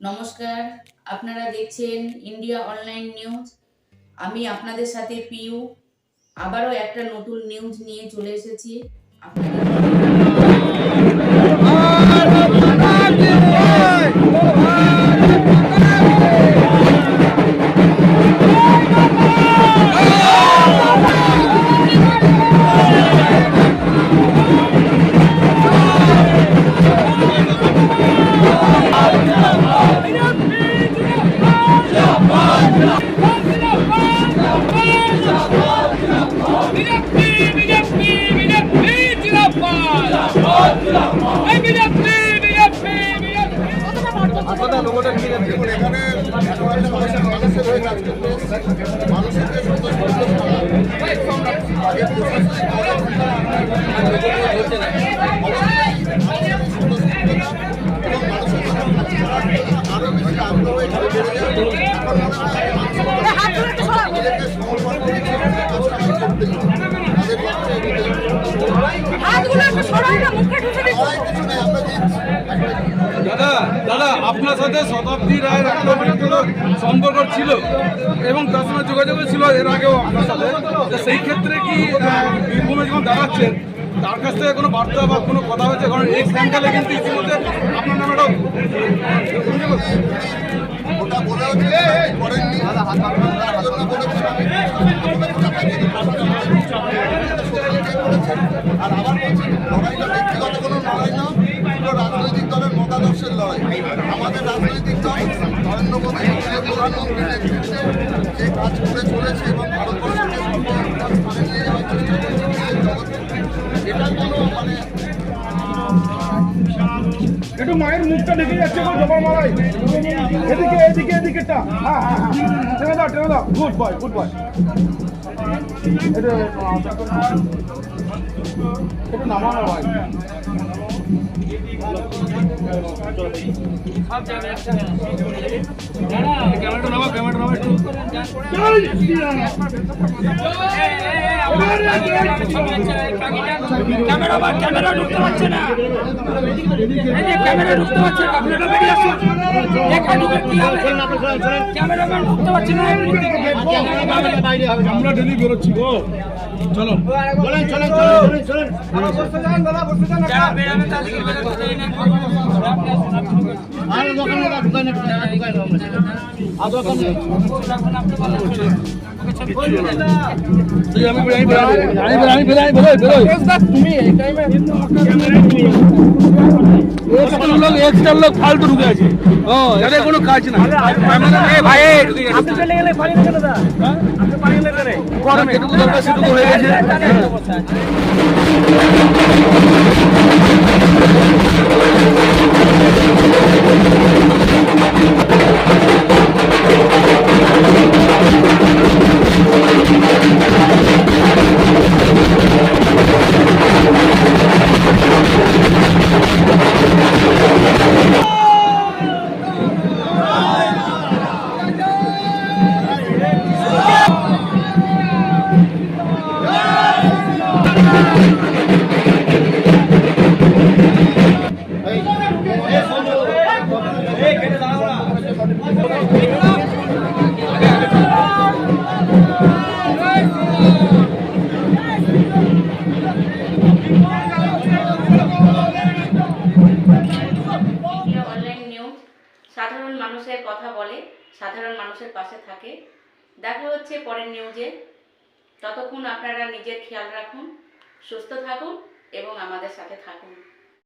নমস্কার, আপনারা দেখছেন ইন্ডিয়া অনলাইন নিউজ। আমি আপনাদের সাথে পিউ। আবারও একটা নতুন নিউজ নিয়ে চলে এসেছি। আপনাদের হাতগুলো একটু সরাই না মুখে আপনার সাথে শতাব্দী রায়ের একটা ব্যক্তিগত সম্পর্ক ছিল এবং তার সঙ্গে যোগাযোগও ছিল এর আগেও আপনার সাথে। সেই ক্ষেত্রে কি বীরভূমে যখন দাঁড়াচ্ছেন, তার কাছ থেকে কোনো বার্তা বা কোনো কথা হয়েছে? কারণ এই স্যাঙ্কালে কিন্তু ইতিমধ্যে আপনার নামে একটা আমাদের রাজনৈতিক দল নরেন্দ্র মোদী যে প্রধানমন্ত্রীর নেতৃত্বে যে কাজ করে চলেছে এবং ভারতবর্ষকে নিজের কোনো মানে একটু মায়ের মুখটা ঢেকে যাচ্ছে গো জবা মালাই। এদিকে এদিকে এদিকেটা হ্যাঁ হ্যাঁ হ্যাঁ। টেনে দাও টেনে দাও। গুড বয় গুড বয় এটা নামানো ভাই ক্যামেরা ঢুকতে পারছে না। ক্যামেরা ঢুকতে পারছে না। আপনারা বেরিয়ে আসুন। আমরা ডেলি বেরোচ্ছি গো। চলো। চলেন চলেন চলেন চলেন দেয় লোক ফালতু ঢুকে আছে ও এদের কোনো কাজ না ভাই আপনি চলে গেলে পানি কেন দা আপনি পানি লেগে গরমে যেটুকু দরকার সেটুকু হয়ে গেছে। সাধারণ মানুষের কথা বলে, সাধারণ মানুষের পাশে থাকে। দেখা হচ্ছে পরের নিউজে ততক্ষণ আপনারা নিজের খেয়াল রাখুন, সুস্থ থাকুন এবং আমাদের সাথে থাকুন।